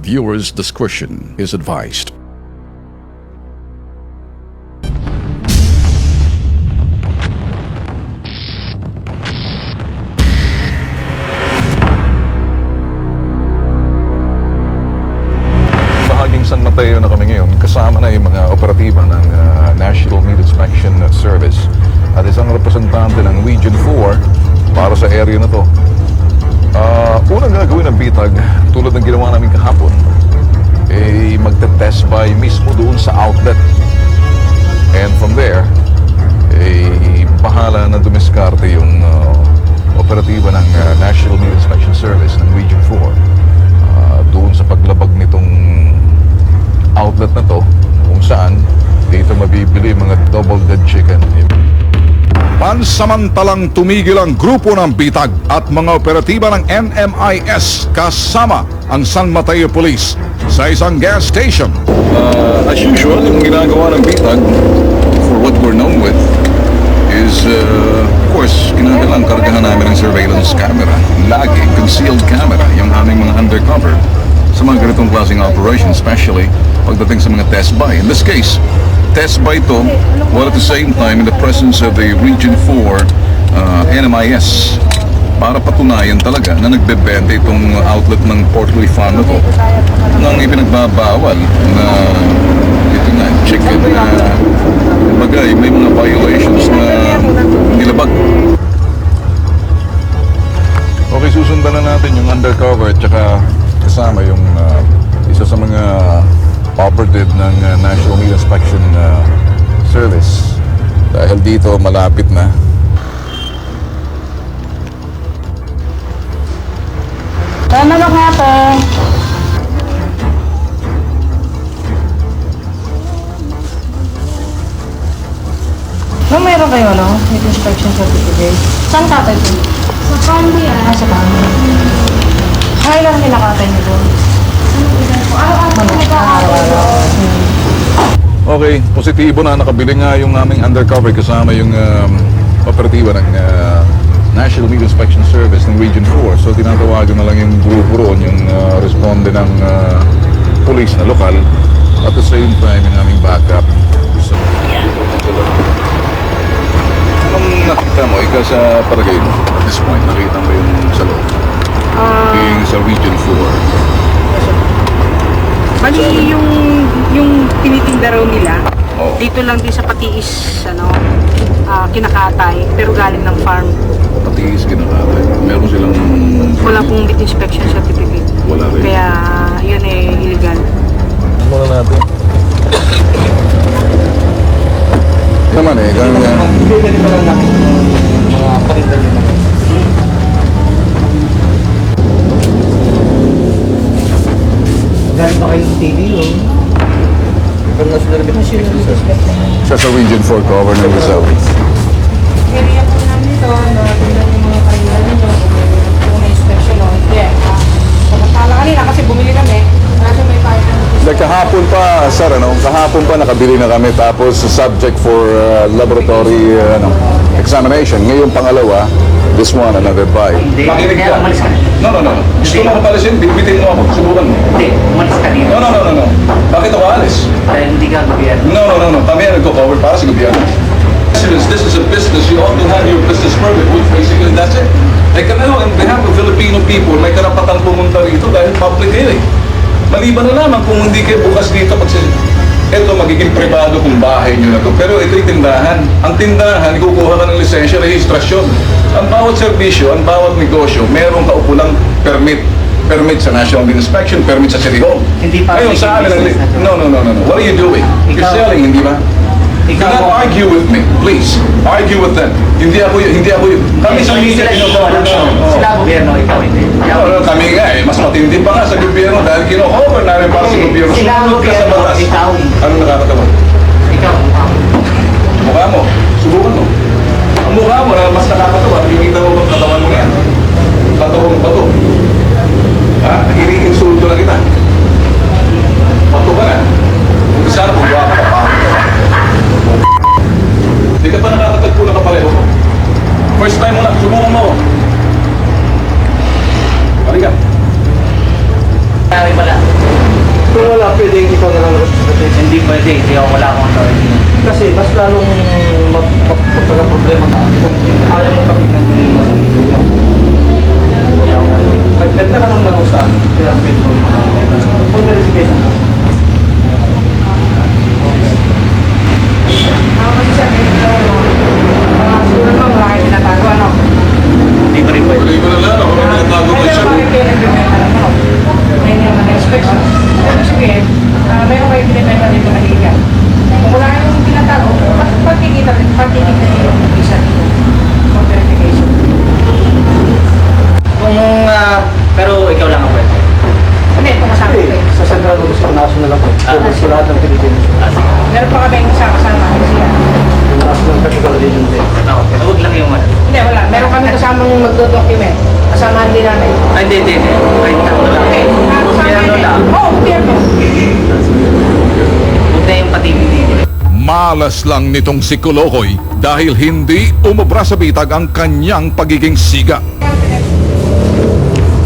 Viewers' discretion is advised. Magte-test by mismo doon sa outlet. And from there, eh bahala na dumiskarte yung ah, operatiba ng ah, National Meat Inspection Service ng Region 4 ah, doon sa paglabag nitong outlet na to kung saan dito mabibili mga double dead chicken. Pansamantalang tumigil ang grupo ng bitag at mga operatiba ng NMIS kasama ang San Mateo Police sa isang gas station. Uh, as usual, yung ginagawa ng bitag for what we're known with is, uh, of course, kinakalang kargahan namin ng surveillance camera. Lagi, concealed camera, yung aming mga undercover sa mga ganitong klaseng operation, especially pagdating sa mga test buy. In this case, test buy to, while at the same time in the presence of the Region 4 uh, NMIS para patunayan talaga na nagbebenta itong outlet ng Portly Farm na to ng ipinagbabawal na ito nga, chicken na bagay, may mga violations na nilabag. Okay, susundan na natin yung undercover at saka kasama yung ah, isa sa mga operative ng ah, National Meat Inspection ah, Service. Dahil dito malapit na. Na nga po. No, meron kayo, no? With inspection certificate. Saan katay po? Sa family Ah, ah. sa bahay. Ay, lang kinakatay niyo Ano? Araw-araw. Okay, positibo na nakabili nga yung aming undercover kasama yung um, operatiba ng uh, National Meat Inspection Service ng Region 4. So tinatawagan na lang yung grupo roon, yung uh, responde ng uh, police na lokal at the same time yung aming backup. So, Anong nakita mo? Ikaw sa palagay mo at this point, nakita mo yung sa loob? Sa Region 4. Bali, yung, yung tinitinda raw nila, Oo. dito lang din sa Patiis, ano, ah, kinakatay, pero galing ng farm. Pati is kinakatay. Meron silang... Wala pong meat inspection certificate. Wala rin. Kaya, yun eh, illegal. Muna natin. Naman eh, lang namin mga parinda nila. Galing pa kayong TV yun. Pero national national Siya sa Region 4 cover ng Rizal. Area po namin ito, na tingnan yung mga parinda ninyo, kung may inspection o hindi. Ah, Samantala kanina kasi bumili kami, kaso may. Like kahapon pa, sir, ano, kahapon pa nakabili na kami tapos subject for uh, laboratory uh, ano, examination. Ngayon pangalawa, this one, another buy. Hindi, Makinig ka. umalis ka. No, no, no. Gusto mo kapalisin, bibitin mo ako. Subukan mo. Hindi, umalis ka dito. No, no, no, no, no. Bakit ako alis? Dahil hindi ka gobyerno. No, no, no, no. Kami ang nagko-cover para sa gobyerno. This is a business. You ought to have your business permit, which basically that's it. Eh kami ho, in behalf of Filipino people, may karapatang pumunta rito dahil public eh. Maliban na naman kung hindi kayo bukas dito pag ito magiging privado kung bahay nyo na to. Pero ito'y tindahan. Ang tindahan, ikukuha ka ng lisensya, rehistrasyon. Ang bawat serbisyo, ang bawat negosyo, meron ka permit. Permit sa National Inspection, permit sa City Hall. Hindi pa Ngayon sa amin, ang no, no, no, no, no. What are you doing? You're selling, hindi ba? Do not argue with me, please. Argue with them. Hindi ako yun, hindi ako yun. Kami sa media, kinocover namin. Sila ang gobyerno, ikaw hindi. Kami nga eh, mas matindi pa nga sa gobyerno dahil kino-cover namin para sa gobyerno. Sila ang Sumunod ka sa gobyerno, batas. ikaw. Ano nakakatawa? Ikaw, Mukha mo, subukan mo. Ang mukha mo na mas nakakatawa, nakikita mo bang Hindi hindi wala akong authority. Kasi mas lalong mag- mag- magkakaproblema ka kung ayaw mo pakinggan yung mga tulong. Magbenta ka ng manusan, kaya pwede mo Full verification ka. Ako kasi siya, medyo, mga siguro naman wala kayo tinatago, ano? Hindi pa rin pwede. Tuloy mo na lang, ako may natago Ay, ka siya. pero bakit kayo nagbibenta ng manok? May naman na-inspection. Pero sabihin, ah, meron kayo binibenta dito na higa. Kung wala kayong tinatago, ba't pagkikita, pagkikita niyo yung visa dito? For verification. Kung, ah, pero ikaw lang ang pwede. Hindi, ito kasama ko Hindi, eh. sa Central International ako. Ah. Focus sa lahat ng Pilipinas. Ah, sige. Meron pa kami isa kasama siya. Yung National Technical Agency. Ako, pero huwag lang yung ano. Hindi, wala. Meron kami kasamang magdo-document. Kasamahan din namin. Ay, hindi, hindi, hindi. Kahit ako na lang. Okay. Lang. Oo, oh, gobyerno. Huwag na yung pati hindi. Malas lang nitong si Kolokoy dahil hindi umubra sa bitag ang kanyang pagiging siga.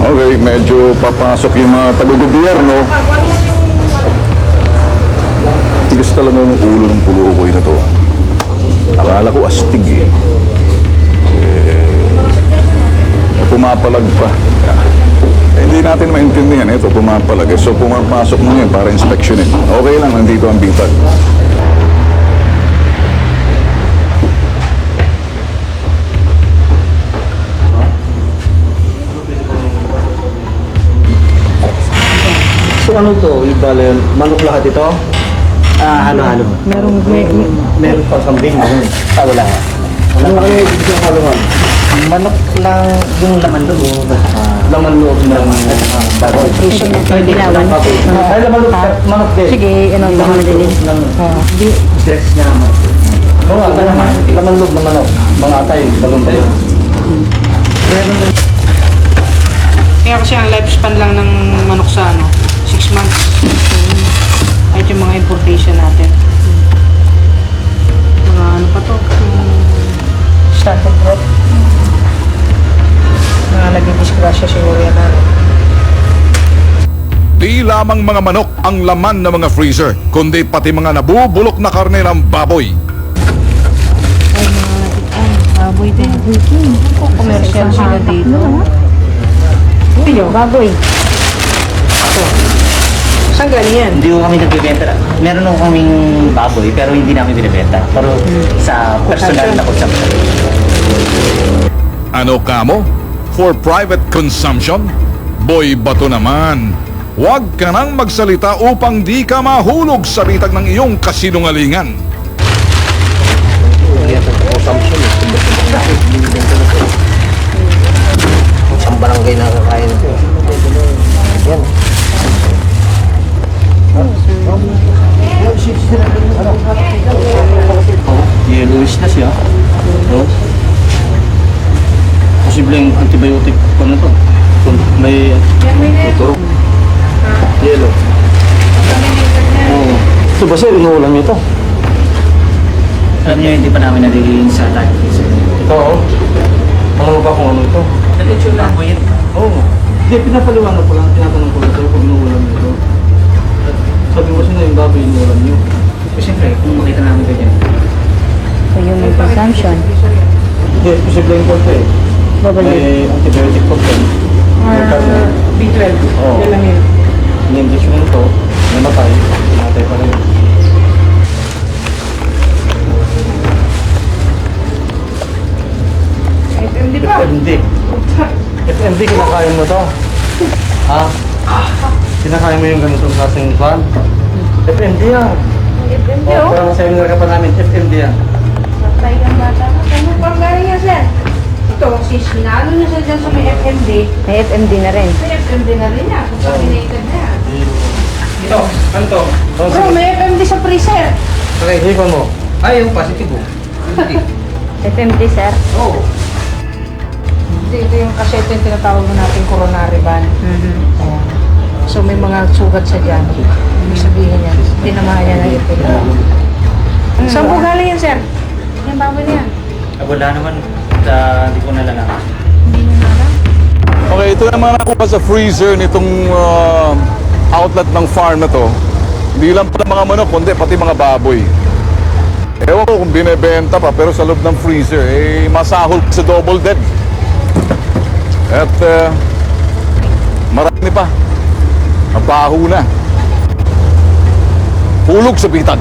Okay, medyo papasok yung mga taga-gobyerno. Tigas talaga ng ulo ng pulukoy na to. Akala ko astig eh. Eh, pumapalag pa. Eh, hindi natin maintindihan ito, pumapalag. Eh. So pumapasok mo yan para inspeksyonin. Okay lang, nandito ang bitag. So ano to, ibale, manok lahat ito? Ah, halo-halo. Meron, may, meron pa kambing. Meron. Ah, wala. Ano ano yung ng haluhan? Manok lang yung laman loob. Ah, Laman loob ng uh, baboy. Dilawan. Ay, laman loob, manok din. Sige, ano mo din? Ng, dress niya naman. Oo nga, laman, laman loob ng manok. Mga atay, balon tayo. Kaya kasi ang lifespan lang ng manok sa ano, 6 months. Kahit yung mga importation natin. Mga ano pa to? yung Standard growth. Mga naging disgrasya siguro yan ano. Di lamang mga manok ang laman ng mga freezer, kundi pati mga nabubulok na karne ng baboy. Baboy din. Commercial sila dito. Video. Baboy. Saan galing yan? Hindi ko kami nagbibenta. Meron ako kaming baboy, pero hindi namin binibenta. Pero sa personal na consumption. Ano kamo? For private consumption? Boy bato naman. Huwag ka nang magsalita upang di ka mahulog sa bitag ng iyong kasinungalingan. Ba sir, inuulam niyo ito? Alam niyo, hindi pa namin nagiging sa tayo. Ito, oh. Ano ba kung ano ito? Baboy yun. Oo. Hindi, pinapaliwanag ko lang. Tinatanong ko lang sa'yo kung inuulam niyo ito. Sabi mo siya na yung baboy inuulam niyo. Kasi siyempre, kung makita namin ganyan. So, human consumption. Hindi, posible yung korte eh. Babalik. May antibiotic po ito. Or B12. Oo. Yun lang yun. In-English mo ito, namatay. Namatay pa rin. FMD. FMD. Kinakain mo to. Ha? Kinakain mo yung ganitong klaseng kwan? FMD yan. FMD, Oh, oh. parang seminar ka pa namin, FMD yan. Patay ang bata ka. Ano pang galing yan, sir? Ito, sis, naano niya siya dyan sa may FMD. May FMD na rin. May FMD na rin yan. Contaminated na yan. Ito, ano to? Bro, may FMD sa freezer. Okay, hipon mo. Ay, yung positive oh. FMD, sir. Oo. Ito, ito yung kasete yung tinatawag mo natin coronary ban. Mhm. Ayan. So may mga sugat sa dyan. Ibig sabihin yan, tinamaan yan ng FMD. Saan po galing yan, sir? Yung baboy na yan. Ah, wala naman. Hindi ko nalalaman. Hindi nyo na alam. Okay, ito naman nakuha sa freezer nitong ah, outlet ng farm na to. Hindi lang pala mga manok, kundi pati mga baboy. Ewan ko kung binebenta pa, pero sa loob ng freezer, eh, masahol sa double dead. At ah, marami pa. Ang baho na. Hulog sa bitag.